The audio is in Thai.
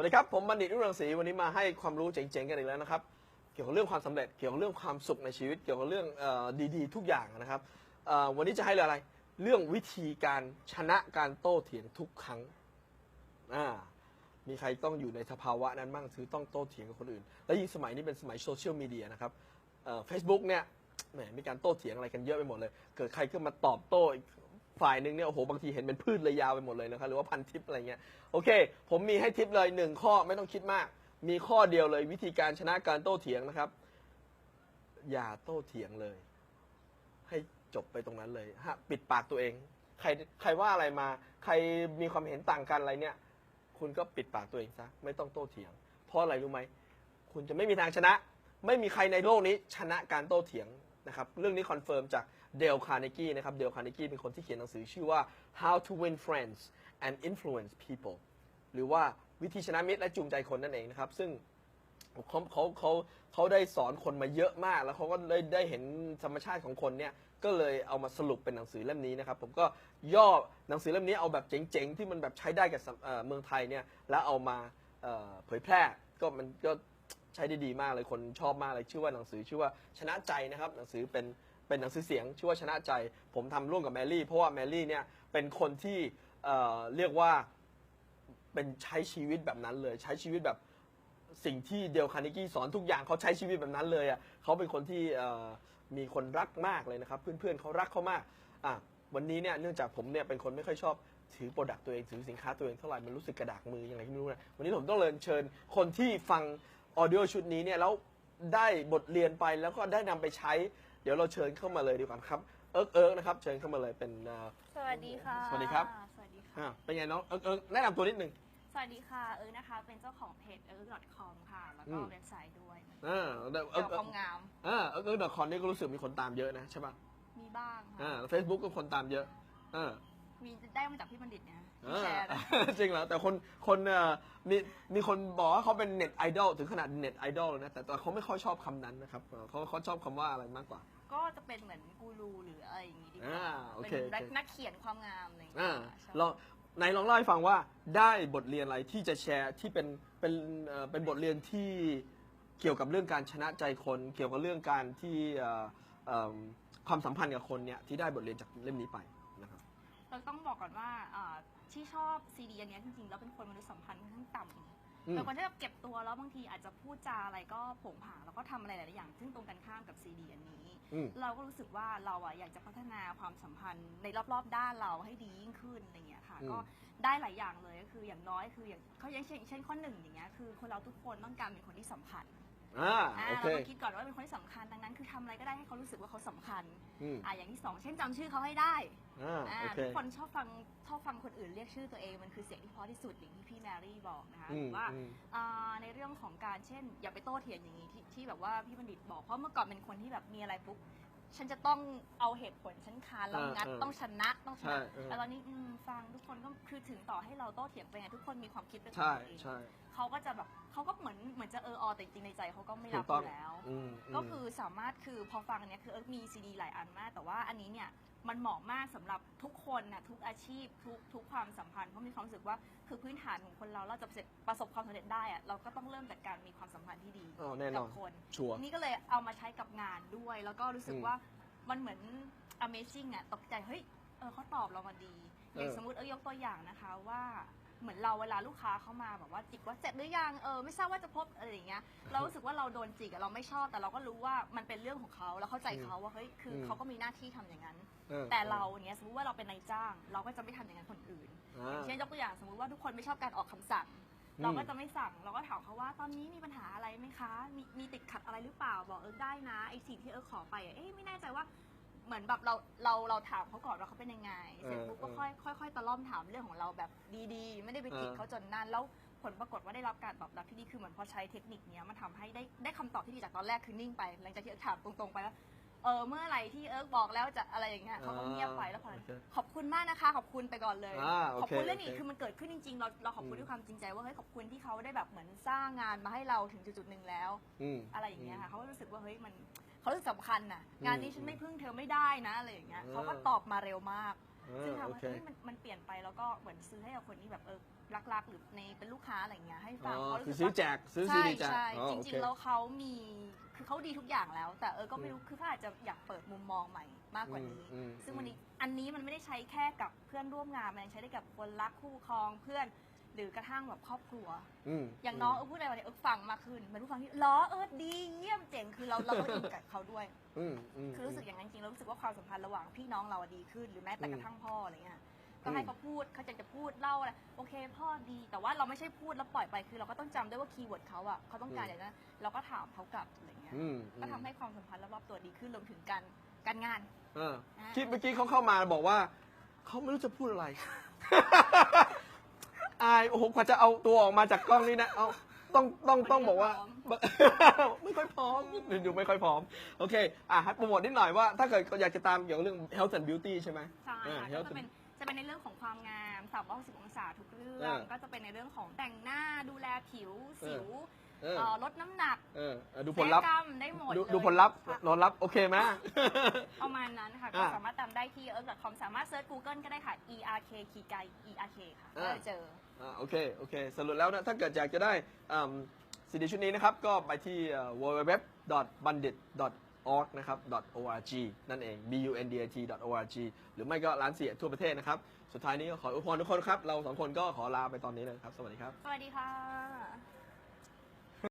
วัสดีครับ ผมบัณฑิตรุ่งเรืองศรีวันนี้มาให้ความรู้เจ๋งๆกันอีกแล้วนะครับ เกี่ยวกับเรื่องความสำเร็จเกี่ยวกับเรื่องความสุขในชีวิต เกี่ยวกับเรื่องออดีๆ ทุกอย่างนะครับวันนี้จะให้เรื่องอะไร เรื่องวิธีการชนะการโต้เถียงทุกครั้งมีใครต้องอยู่ในสภาวะนั้นบ้างถือต้องโต้เถียงกับคนอื่น และยิ่งสมัยนี้เป็นสมัยโซเชียลมีเดียนะครับเฟซบุ๊กเนี่ยแหมมีการโต้เถียงอะไรกันเยอะไปหมดเลย เกิดใครขึ้นมาตอบโต้อีก ฝ่ายหนึ่งเนี่ยโอ้โหบางทีเห็นเป็นพืชเลยยาวไปหมดเลยนะครับหรือว่าพันทิปอะไรเงี้ยโอเค ผมมีให้ทิปเลยหนึ่งข้อไม่ต้องคิดมาก มีข้อเดียวเลยวิธีการชนะการโต้เถียงนะครับ อย่าโต้เถียงเลย ให้จบไปตรงนั้นเลยฮะปิดปากตัวเอง ใครใครว่าอะไรมา ใครมีความเห็นต่างกันอะไรเนี่ย คุณก็ปิดปากตัวเองซะไม่ต้องโต้เถียง เพราะอะไรรู้ไหมคุณจะไม่มีทางชนะ ไม่มีใครในโลกนี้ชนะการโต้เถียง นะครับเรื่องนี้คอนเฟิร์มจากเดลคาร์เนกี้นะครับเดลคาร์เนกี้เป็นคนที่เขียนหนังสือชื่อว่า How to Win Friends and Influence People หรือว่าวิธีชนะมิตรและจูงใจคนนั่นเองนะครับซึ่งเขาเขาเขาเขาได้สอนคนมาเยอะมาก แล้วเขาก็ได้ได้เห็นธรรมชาติของคนเนี่ยก็เลยเอามาสรุปเป็นหนังสือเล่มนี้นะครับ ผมก็ย่อหนังสือเล่มนี้เอาแบบเจ๋งๆ ที่มันแบบใช้ได้กับเมืองไทยเนี่ยแล้วเอามาเผยแพร่ก็มันก็ ใช้ได้ดีมากเลยคนชอบมากเลยชื่อว่าหนังสือชื่อว่าชนะใจนะครับหนังสือเป็นเป็นหนังสือเสียงชื่อว่าชนะใจ ผมทำร่วมกับแมรี่ เพราะว่าแมรี่เนี่ยเป็นคนที่เอ่อเรียกว่าเป็นใช้ชีวิตแบบนั้นเลยใช้ชีวิตแบบสิ่งที่เดลคาร์เนกี้สอนทุกอย่างเขาใช้ชีวิตแบบนั้นเลยอะเขาเป็นคนที่มีคนรักมากเลยนะครับ เพื่อนๆเขารักเขามากอะวันนี้เนี่ยเนื่องจากผมเนี่ยเป็นคนไม่ค่อยชอบถือโปรดักต์ตัวเองถือสินค้าตัวเองเท่าไหร่มันรู้สึกกระดากมือยังไงก็ไม่รู้นะวันนี้ผมต้องเรียนเชิญคนที่ฟัง ออดิโอชุดนี้เนี่ยแล้วได้บทเรียนไปแล้วก็ได้นำไปใช้ เดี๋ยวเราเชิญเข้ามาเลยดีกว่าครับ เอิร์กเอิร์กนะครับ เชิญเข้ามาเลยเป็นเอ่อสวัสดีค่ะ สวัสดีครับ สวัสดีค่ะ อะเป็นไงน้องเอิร์กเอิร์กแนะนำตัวนิดนึง สวัสดีค่ะเอิร์กนะคะ เป็นเจ้าของเพจ i r k c o m ค่ะ แล้วอืก็มเว็บไซต์ด้วยอ่าเอิร์กเกี่ยวเอิกับร์กความงาม อ่าเออเออดอทคอนนี่ก็รู้สึกมีคนตามเยอะนะใช่ป่ะมีบ้างอ่าค่ะ เฟซบุ๊กก็คนตามเยอะอ่า มีได้มาจากพี่บัณฑิตเนี่ยอ่าที่ แชร์นะ จริงเหรอแต่คนคนเอ่อมีมีคนบอกว่าเขาเป็นเน็ตไอดอลถึงขนาดเน็ตไอดอลเลยนะแต่แต่เขาไม่ค่อยชอบคำนั้นนะครับเออเขาเขาชอบคำว่าอะไรมากกว่า ก็จะเป็นเหมือนกูรูหรืออะไรอย่างงี้ดีกว่าอ่าโอเคเป็นนักโอเค นักเขียนความงามอะไรอย่างเงี้อ่ายใช่ลองไหนลองเล่าให้ฟังว่าได้บทเรียนอะไรที่จะแชร์ที่เป็นเป็นเอ่อเป็นบทเรียนที่เกี่ยวกับเรื่องการชนะใจคน เกี่ยวกับเรื่องการที่เอ่อเอิ่มความสัมพันธ์กับคนเนี่ยที่ได้บทเรียนจากเล่มนี้ไปนะครับ เราต้องบอกก่อนว่าอ่าที่ชอบซีดีอันเนี้ยจริงๆแล้วเป็นคนมนุษยสัมพันธ์ค่อนข้างต่ำอืม เป็นคนที่แบบเก็บตัวแล้วบางทีอาจจะพูดจาอะไรก็โผงผางแล้วก็ทำอะไรหลายๆอย่าง ซึ่งตรงกันข้ามกับซีดีอันนี้ อืม เราก็รู้สึกว่าเราอะอยากจะพัฒนาความสัมพันธ์ในรอบๆ ด้านเราให้ดียิ่งขึ้นอะไรเงี้ยค่ะ อืม ก็ได้หลายอย่างเลยก็คืออย่างน้อยคืออย่างเขาอย่างเช่นเช่นข้อหนึ่งอย่างเงี้ยคือคนเราทุกคนต้องการเป็นคนที่สำคัญ อ่าอ่าโอเราเคต้องคิดก่อนว่าเป็นคนที่สำคัญดังนั้นคือทำอะไรก็ได้ให้เขารู้สึกว่าเขาสำคัญอืม อ่าอย่างที่สองเช่นจำชื่อเขาให้ได้อ่าอ่าโอเค ทุกคนชอบฟังชอบฟังคนอื่นเรียกชื่อตัวเองมันคือเสียงที่เพราะที่สุดอย่างที่พี่แมรี่บอกนะคะอืหมรือว่าอืม อ่าในเรื่องของการเช่น อย่าไปโต้เถียงอย่างนี้ที่ที่แบบว่าพี่บัณฑิตบอกเพราะเมื่อก่อนเป็นคนที่แบบมีอะไรปุ๊บ ฉันจะต้องเอาเหตุผลฉันคานแล้วเอองัดเออต้องชนะต้องชใช่นะเออ แต่ตอนนี้อืมฟังทุกคนก็คือถึงต่อให้เราโต้เถียงไปไงทุกคนมีความคิดเป็นของใช่ตัวเองใช่เขาก็จะแบบเขาก็เหมือนเหมือนจะเอออแต่จริงๆในใจเขาก็ไม่ถูรับกต้องอยู่แล้ว อืมม ก็คือสามารถคือพอฟังอันเนี้ยคือเอิร์กมีซีดีหลายอันมาก แต่ว่าอันนี้เนี่ย มันเหมาะมากสำหรับทุกคนนะทุกอาชีพทุกทุกความสัมพันธ์เพราะมีความรู้สึกว่าคือพื้นฐานของคนเราเราจะประสบประสบความสำเร็จได้อะเราก็ต้องเริ่มจากการมีความสัมพันธ์ที่ดีอ๋อแน่นกัอนคนชัวร์นี่ก็เลยเอามาใช้กับงานด้วย แล้วก็รู้สึกอืมว่ามันเหมือน amazing อะตกใจเฮ้ยเออเขาตอบเรามาดีอย่างเออสมมติเออยกตัวอย่างนะคะว่า เหมือนเราเวลาลูกค้าเข้ามาแบบว่าจิกว่าเสร็จหรือยังเออไม่ทราบว่าจะพบอะไรอย่างเงี้ยเรารู้สึกว่าเราโดนจิกอะเราไม่ชอบ แต่เราก็รู้ว่ามันเป็นเรื่องของเขาเราเข้าใจเขาว่าเฮ้ยคืออมเขาก็มีหน้าที่ทำอย่างนั้นออ แต่เราเนี้ยสมมติว่าเราเป็นนายจ้าง เราก็จะไม่ทำอย่างนั้นคนอื่น อ่าเช่นยกตัวอย่างสมมติว่าทุกคนไม่ชอบการออกคำสั่ง อืมเราก็จะไม่สั่งเราก็ถามเขาว่าตอนนี้มีปัญหาอะไรไหมคะ มีมีติดขัดอะไรหรือเปล่าบอกเออได้นะไอสิ่งที่เออขอไปอะเอ๊ะไม่แน่ใจว่า เหมือนแบบเราเราเราถามเขาก่อนว่าเขาเป็นยังไง เสร็จปุ๊บก็ค่อยค่อยค่อยตะล่อมถามเรื่องของเราแบบดีๆ ไม่ได้ไปจิกเขาจนนั่นแล้วผลปรากฏว่าได้รับการตอบรับที่ดีคือเหมือนพอใช้เทคนิคเนี้ยมันทำให้ได้ได้คำตอบที่ดีจากตอนแรกคือนิ่งไป หลังจากที่เอิร์กถามตรงๆไปแล้วเออเมื่อไหร่ที่เอิร์กบอกแล้วจะอะไรอย่างเงี้ยเขาก็เงียบไปแล้วพอโอเคขอบคุณมากนะคะ ขอบคุณไปก่อนเลยอ่าโอเคขอบคุณเรื่องนี้โอเคคือมันเกิดขึ้นจริงๆ เราเราขอบคุณอืมด้วยความจริงใจว่าเฮ้ยขอบคุณที่เขาได้แบบเหมือนสร้างงานมาให้เราถึงจุดๆหนึ่งแล้วอืมอะไรอย่างเงี้ยค่ะเขาก็รู้สึกว่าเฮ้ยมัน เขารู้สึกสำคัญน่ะ งานนี้ฉันไม่พึ่งเธอไม่ได้นะอะไรอย่างเงี้ยอืมเขาก็ตอบมาเร็วมากออ่าซึ่งถามโอว่าเคเฮ้ยมันมันเปลี่ยนไปแล้วก็เหมือนซื้อให้กับคนที่แบบเออรักๆ หรือในเป็นลูกค้าอะไรเงี้ยให้อ๋ฟังอเพราะคือรู้สึซื้อกว่า แจกซื้อซีใช่ดีแจกใช่อ๋อจโอริเค งๆแล้วเขามีคือเขาดีทุกอย่างแล้ว แต่เออก็ไม่รู้คือเขาอาจจะอยากเปิดมุมมองใหม่มากกว่านี้ อืมอืมซึ่งวันนี้อันนี้มันไม่ได้ใช้แค่กับเพื่อนร่วมงานมันยังใช้ได้กับคนรักคู่ครองเพื่อนห รือกระทั่งแบบครอบครัวมอย่างน้องเออพูดอะไรมาเนี่ยเออฟังมากขึ้นเหมันผู้ฟังที่ล้อเออดีเยี่ยมเจ๋งคือเราเราก็อินกับเขาด้วย อืมอืมคือรู้สึกอย่างนั้นจริงๆแล้วรู้สึกว่าความสัมพันธ์ระหว่างพี่น้องเราอะดีขึ้น หรือแม้แต่กระทั่งพ่ออะไรเงี้ยก็ให้เขาพูดเขาจะจะพูดเล่าอะไรโอเค พ่อดีแต่ว่าเราไม่ใช่พูดแล้วปล่อยไปคือเราก็ต้องจำด้วยว่าคีย์เวิร์ดเขาอะเขาต้องการอย่างนั้นเราก็ถามเขากลับอะไรเงี้ยอืมก็ทำให้ความสัมพันธ์รอบๆตัวดีขึ้นรวมถึงการการงานเอออ่าคิดเมื่อกี้เขาเข้ามาบอกว่า เขาไม่รู้จะพูดอะไรอายโอ้โหกว่าจะเอาตัวออกมาจากกล้องนี่นะเอาต้องต้องต้องบอกว่า ไม่ค่อยพร้อมดูไม่ค่อยพร้อม โอเค อะให้โปรโมทนิดหน่อยว่าถ้าเกิดอยากจะตามเกี่ยวกับเรื่อง health and beauty ใช่ไหมใช่อ่า ค่ะ health ก็จะเป็นจะเป็นในเรื่องของความงาม360องศาทุกเรื่อง อ่าก็จะเป็นในเรื่องของแต่งหน้าดูแลผิว สิว เออ เอ่อลดน้ำหนักเออเออดูผลลัพธ์ ศัยกรรมได้หมดดูเลยดูผลลัพธ์ค่ะ ผลลัพธ์โอเคไหม ประมาณนั้นค่ะอ่าก็สามารถตามได้ที่ e a r c o m สามารถเซิร์ช Google ก็ได้ค่ะ ERK ขีดไก ERK ค่ะก็อ่าจะเจอ อ่าโอเค โอเค สรุปแล้วนะ ถ้าเกิดอยากจะได้ซีดีชุดนี้นะครับ ก็ไปที่ www.bandit.org นะครับ .org นั่นเอง b u n d i t .org หรือไม่ก็ร้านเสียทั่วประเทศนะครับ สุดท้ายนี้ก็ขออวยพรทุกคนครับ เราสองคนก็ขอลาไปตอนนี้เลยครับ สวัสดีครับ สวัสดีค่ะ